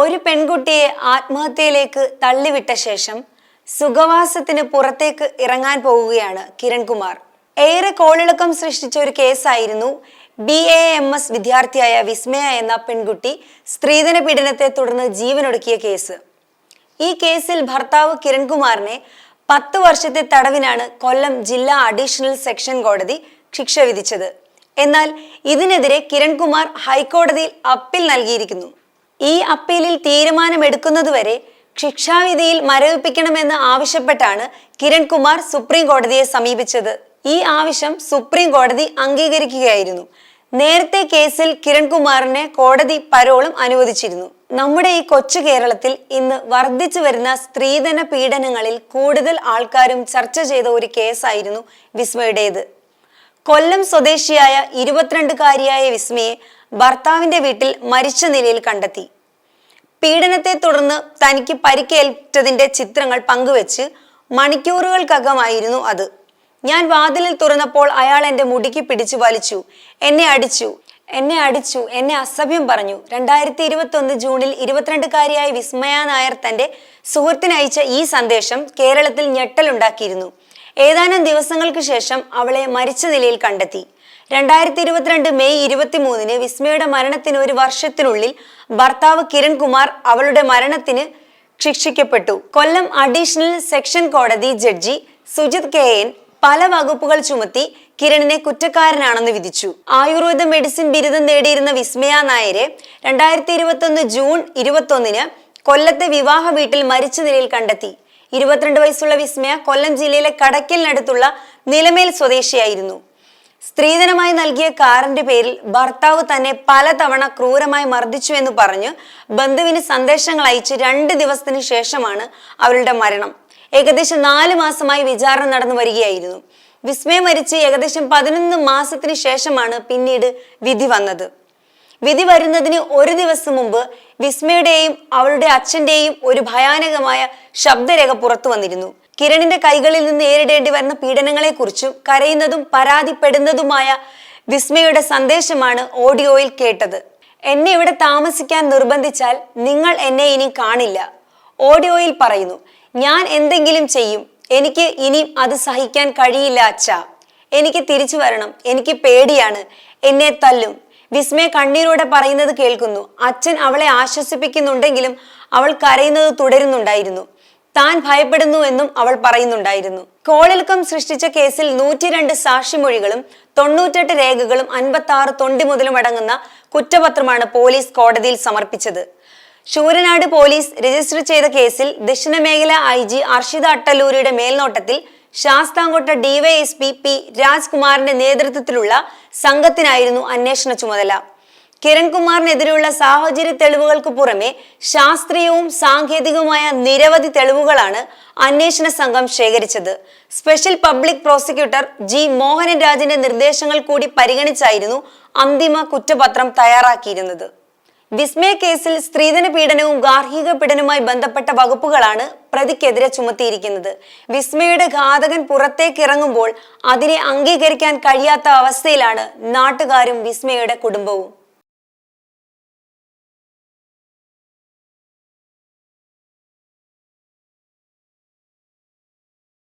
ഒരു പെൺകുട്ടിയെ ആത്മഹത്യയിലേക്ക് തള്ളിവിട്ട ശേഷം സുഖവാസത്തിന് പുറത്തേക്ക് ഇറങ്ങാൻ പോവുകയാണ് കിരൺകുമാർ. ഏറെ കോളിളക്കം സൃഷ്ടിച്ച ഒരു കേസായിരുന്നു ബി എ എം എസ് വിദ്യാർത്ഥിയായ വിസ്മയ എന്ന പെൺകുട്ടി സ്ത്രീധന പീഡനത്തെ തുടർന്ന് ജീവനൊടുക്കിയ കേസ്. ഈ കേസിൽ ഭർത്താവ് കിരൺകുമാറിനെ പത്ത് വർഷത്തെ തടവിനാണ് കൊല്ലം ജില്ലാ അഡീഷണൽ സെക്ഷൻ കോടതി ശിക്ഷ വിധിച്ചത്. എന്നാൽ ഇതിനെതിരെ കിരൺകുമാർ ഹൈക്കോടതിയിൽ അപ്പീൽ നൽകിയിരിക്കുന്നു. ഈ അപ്പീലിൽ തീരുമാനമെടുക്കുന്നതുവരെ ശിക്ഷാവിധിയിൽ മരവിപ്പിക്കണമെന്ന് ആവശ്യപ്പെട്ടാണ് കിരൺകുമാർ സുപ്രീം കോടതിയെ സമീപിച്ചത്. ഈ ആവശ്യം സുപ്രീം കോടതി അംഗീകരിക്കുകയായിരുന്നു. നേരത്തെ കേസിൽ കിരൺകുമാറിനെ കോടതി പരോളും അനുവദിച്ചിരുന്നു. നമ്മുടെ ഈ കൊച്ചു കേരളത്തിൽ ഇന്ന് വർദ്ധിച്ചു വരുന്ന സ്ത്രീധന പീഡനങ്ങളിൽ കൂടുതൽ ആൾക്കാരും ചർച്ച ചെയ്ത ഒരു കേസായിരുന്നു വിസ്മയുടേത്. കൊല്ലം സ്വദേശിയായ ഇരുപത്തിരണ്ടുകാരിയായ വിസ്മയെ ഭർത്താവിന്റെ വീട്ടിൽ മരിച്ച നിലയിൽ കണ്ടെത്തി. പീഡനത്തെ തുടർന്ന് തനിക്ക് പരിക്കേൽറ്റതിന്റെ ചിത്രങ്ങൾ പങ്കുവെച്ച് മണിക്കൂറുകൾക്കകമായിരുന്നു അത്. ഞാൻ വാതിലിൽ തുറന്നപ്പോൾ അയാൾ എന്റെ മുടിക്ക് പിടിച്ചു വലിച്ചു. എന്നെ അടിച്ചു. എന്നെ അടിച്ചു. എന്നെ അസഭ്യം പറഞ്ഞു. രണ്ടായിരത്തി ഇരുപത്തി ഒന്ന് ജൂണിൽ ഇരുപത്തിരണ്ടുകാരിയായ വിസ്മയ നായർ തന്റെ സുഹൃത്തിനയച്ച ഈ സന്ദേശം കേരളത്തിൽ ഞെട്ടലുണ്ടാക്കിയിരുന്നു. ഏതാനും ദിവസങ്ങൾക്ക് ശേഷം അവളെ മരിച്ച നിലയിൽ കണ്ടെത്തി. രണ്ടായിരത്തി ഇരുപത്തിരണ്ട് മെയ് ഇരുപത്തിമൂന്നിന് വിസ്മയുടെ മരണത്തിന് ഒരു വർഷത്തിനുള്ളിൽ ഭർത്താവ് കിരൺകുമാർ അവളുടെ മരണത്തിന് ശിക്ഷിക്കപ്പെട്ടു. കൊല്ലം അഡീഷണൽ സെക്ഷൻ കോടതി ജഡ്ജി സുജിത് കെ എൻ പല വകുപ്പുകൾ ചുമത്തി കിരണിനെ കുറ്റക്കാരനാണെന്ന് വിധിച്ചു. ആയുർവേദ മെഡിസിൻ ബിരുദം നേടിയിരുന്ന വിസ്മയ നായരെ രണ്ടായിരത്തി ഇരുപത്തി ഒന്ന് ജൂൺ ഇരുപത്തി ഒന്നിന് കൊല്ലത്തെ വിവാഹ വീട്ടിൽ മരിച്ച നിലയിൽ കണ്ടെത്തി. ഇരുപത്തിരണ്ട് വയസ്സുള്ള വിസ്മയ കൊല്ലം ജില്ലയിലെ കടക്കലിനടുത്തുള്ള നിലമേൽ സ്വദേശിയായിരുന്നു. സ്ത്രീധനമായി നൽകിയ കാറിന്റെ പേരിൽ ഭർത്താവ് തന്നെ പലതവണ ക്രൂരമായി മർദ്ദിച്ചു എന്ന് പറഞ്ഞ് ബന്ധുവിന് സന്ദേശങ്ങൾ അയച്ച് രണ്ട് ദിവസത്തിന് ശേഷമാണ് അവരുടെ മരണം. ഏകദേശം നാല് മാസമായി വിചാരണ നടന്നു വരികയായിരുന്നു. വിസ്മയ മരിച്ച് ഏകദേശം പതിനൊന്ന് മാസത്തിന് ശേഷമാണ് പിന്നീട് വിധി വന്നത്. വിധി വരുന്നതിന് ഒരു ദിവസം മുമ്പ് വിസ്മയുടെയും അവളുടെ അച്ഛന്റെയും ഒരു ഭയാനകമായ ശബ്ദരേഖ പുറത്തു വന്നിരുന്നു. കിരണിന്റെ കൈകളിൽ നിന്ന് നേരിടേണ്ടി വരുന്ന പീഡനങ്ങളെക്കുറിച്ചും കരയുന്നതും പരാതിപ്പെടുന്നതുമായ വിസ്മയുടെ സന്ദേശമാണ് ഓഡിയോയിൽ കേട്ടത്. എന്നെ ഇവിടെ താമസിക്കാൻ നിർബന്ധിച്ചാൽ നിങ്ങൾ എന്നെ ഇനി കാണില്ല. ഓഡിയോയിൽ പറയുന്നു ഞാൻ എന്തെങ്കിലും ചെയ്യും. എനിക്ക് ഇനി അത് സഹിക്കാൻ കഴിയില്ല അച്ഛ. എനിക്ക് തിരിച്ചു വരണം. എനിക്ക് പേടിയാണ്. എന്നെ തല്ലും. വിസ്മയ കണ്ണീരോടെ പറയുന്നത് കേൾക്കുന്നു. അച്ഛൻ അവളെ ആശ്വസിപ്പിക്കുന്നുണ്ടെങ്കിലും അവൾ കരയുന്നത് തുടരുന്നുണ്ടായിരുന്നു. താൻ ഭയപ്പെടുന്നു എന്നും അവൾ പറയുന്നുണ്ടായിരുന്നു. കോളിളക്കം സൃഷ്ടിച്ച കേസിൽ നൂറ്റിരണ്ട് സാക്ഷിമൊഴികളും തൊണ്ണൂറ്റെട്ട് രേഖകളും അൻപത്തി ആറ് തൊണ്ടി മുതലും അടങ്ങുന്ന കുറ്റപത്രമാണ് പോലീസ് കോടതിയിൽ സമർപ്പിച്ചത്. ശൂരനാട് പോലീസ് രജിസ്റ്റർ ചെയ്ത കേസിൽ ദക്ഷിണ മേഖല ഐ ജി അർഷിത അട്ടലൂരിയുടെ മേൽനോട്ടത്തിൽ ശാസ്താംകോട്ട ഡിവൈഎസ്പി പി രാജ്കുമാറിന്റെ നേതൃത്വത്തിലുള്ള സംഘത്തിനായിരുന്നു അന്വേഷണ ചുമതല. കിരൺകുമാറിനെതിരെയുള്ള സാഹചര്യ തെളിവുകൾക്ക് പുറമെ ശാസ്ത്രീയവും സാങ്കേതികവുമായ നിരവധി തെളിവുകളാണ് അന്വേഷണ സംഘം ശേഖരിച്ചത്. Special public prosecutor G Mohanan രാജിന്റെ നിർദ്ദേശങ്ങൾ കൂടി പരിഗണിച്ചായിരുന്നു അന്തിമ കുറ്റപത്രം തയ്യാറാക്കിയിരുന്നത്. വിസ്മയ കേസിൽ സ്ത്രീധന പീഡനവും ഗാർഹിക പീഡനവുമായി ബന്ധപ്പെട്ട വകുപ്പുകളാണ് പ്രതിക്കെതിരെ ചുമത്തിയിരിക്കുന്നത്. വിസ്മയുടെ ഘാതകൻ പുറത്തേക്ക് ഇറങ്ങുമ്പോൾ അതിനെ അംഗീകരിക്കാൻ കഴിയാത്ത അവസ്ഥയിലാണ് നാട്ടുകാരും വിസ്മയുടെ കുടുംബവും.